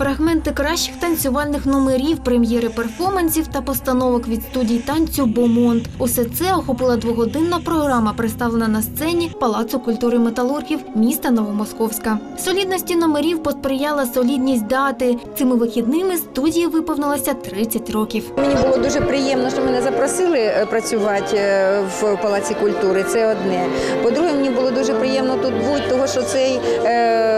фрагменти кращих танцювальних номерів, прем'єри перформансів та постановок від студій танцю Бомонд. Усе це охопила двогодинна програма, представлена на сцені Палацу культури металургів міста Новомосковська. Солідності номерів посприяла солідність дати. Цими вихідними студії виповнилося 30 років. Мені було дуже приємно, що мене запросили е, працювати е, в Палаці культури. Це одне. По-друге, мені було дуже приємно тут бути, тому що цей е,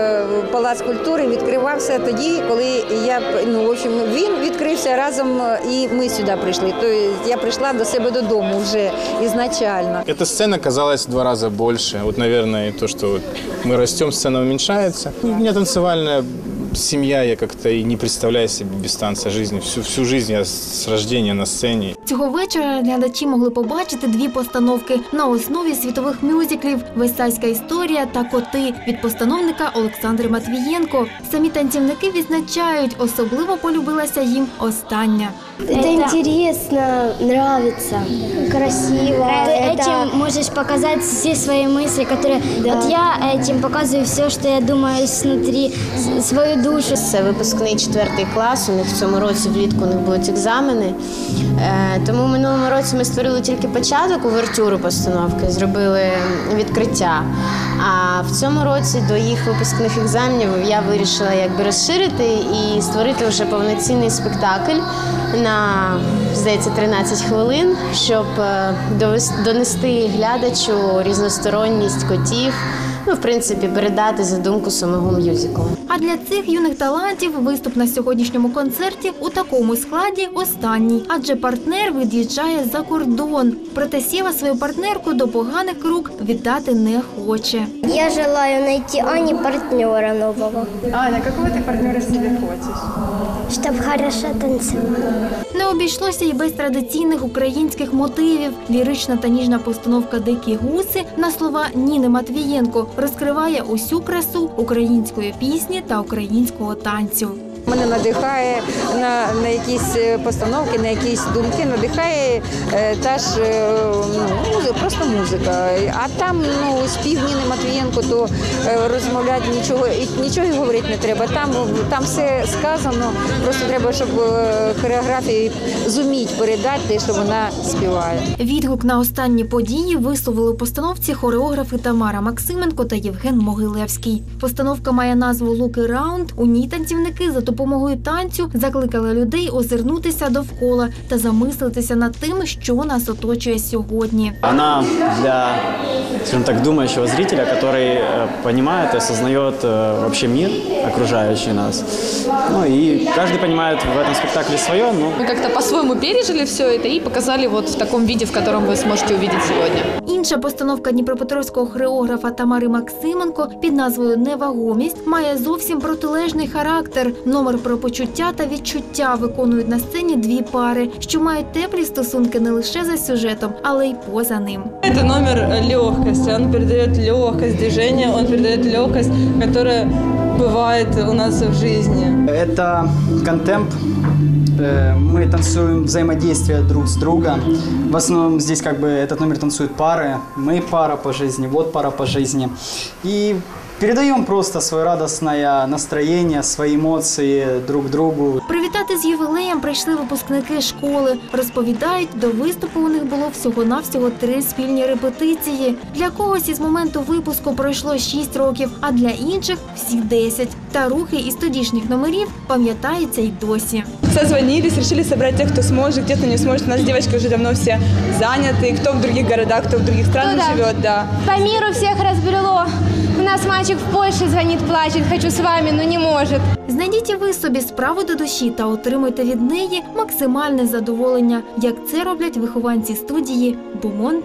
палац культури відкривався тоді, коли я ну в общем, він відкрився разом, е, і ми сюди прийшли. Тобто я прийшла до себе додому вже ізначально. Эта сцена казалась в два раза больше. От, и то, вот мы растем, сцена уменьшается. У меня танцевальная семья, я как-то и не представляю себе без танца жизни. Всю, всю жизнь я с рождения на сцене. Цього вечора глядачі могли побачити дві постановки на основі світових мюзиклів Весайська історія та коти від постановника Олександри Матвієнко. Самі танцівники відзначають, особливо полюбилася їм остання. Это, интересно, нравится, красиво. Ты этим можешь показать все свои мысли, которые... Вот я этим показываю все, что я думаю снутри, с- свою душу. Це випускний четвертий клас. У них в цьому році влітку них будуть екзамени. Е, Тому минулому році ми створили тільки початок увертюру постановки, зробили відкриття. А в цьому році до їх випускних екзаменів я вирішила якби розширити і створити вже повноцінний спектакль на здається 13 хвилин, щоб е, донести глядачу різносторонність котів. Ну, в принципі, передати задумку самого мюзиклу. А для цих юних талантів виступ на сьогоднішньому концерті у такому складі останній, адже партнер від'їжджає за кордон. Проте Сєва свою партнерку до поганих рук віддати не хоче. Я желаю найти Ане партнера нового, Аня, какого ты партнера себе хочешь? чтобы хорошо танцевала. Не обійшлося й без традиційних українських мотивів. Лірична та ніжна постановка Дикі гуси на слова Ніни Матвієнко розкриває усю красу української пісні та українського танцю. Мене надихає на, на якісь е, постановки, на якісь думки, надихає е, та ж е, просто музика. А там ну, спів Ніни Матвієнко, то е, розмовляти нічого, і нічого й говорити не треба. Там, там все сказано, просто треба, щоб е, хореографії зуміть передати те, що вона співає. Відгук на останні події висловили постановці хореографи Тамара Максименко та Євген Могилевський. Постановка має назву Луки Раунд. У ній танцівники за допомогою танцю закликали людей озирнутися довкола та замислитися над тим, що нас оточує сьогодні Она для, скажем так, думающего зрителя, который э, понимает и осознает э, вообще мир, окружающий нас. Ну и каждый понимает в этом спектакле свое, но Мы как-то по-своему пережили все это и показали вот в таком виде, в котором вы сможете увидеть сегодня. Інша постановка дніпропетровського хореографа Тамари Максименко під назвою Невагомість має зовсім протилежний характер. Номер про почуття та відчуття виконують на сцені дві пари, що мають теплі стосунки не лише за сюжетом, але й поза ним. Это номер легкости. Он передает легкость движения, он передает легкость, которая бывает у нас в жизни. Это контемп. Э, Мы танцуем взаимодействие друг с другом. В основном здесь как бы этот номер танцуют пары. Мы пара по жизни, вот пара по жизни. И передаем просто свое радостное настроение, свои эмоции друг другу. Привітати з ювілеєм прийшли випускники школи. Розповідають, до виступу у них було всього-навсього три спільні репетиції. Для когось із моменту випуску пройшло 6 років, а для інших всі 10. Та рухи із тодішніх номерів пам'ятаються й досі. Созвонились, решили собрать тех, кто сможет, где-то не сможет. У нас девочки уже давно все заняты, кто в других городах, кто в других странах Ну да. живет, да. По миру всех разбрело. У нас мальчик в Польше звонит, плачет, хочу с вами, но не может. Знайдіть ви собі справу до душі та отримуйте від неї максимальне задоволення, як це роблять вихованці студії Бумонт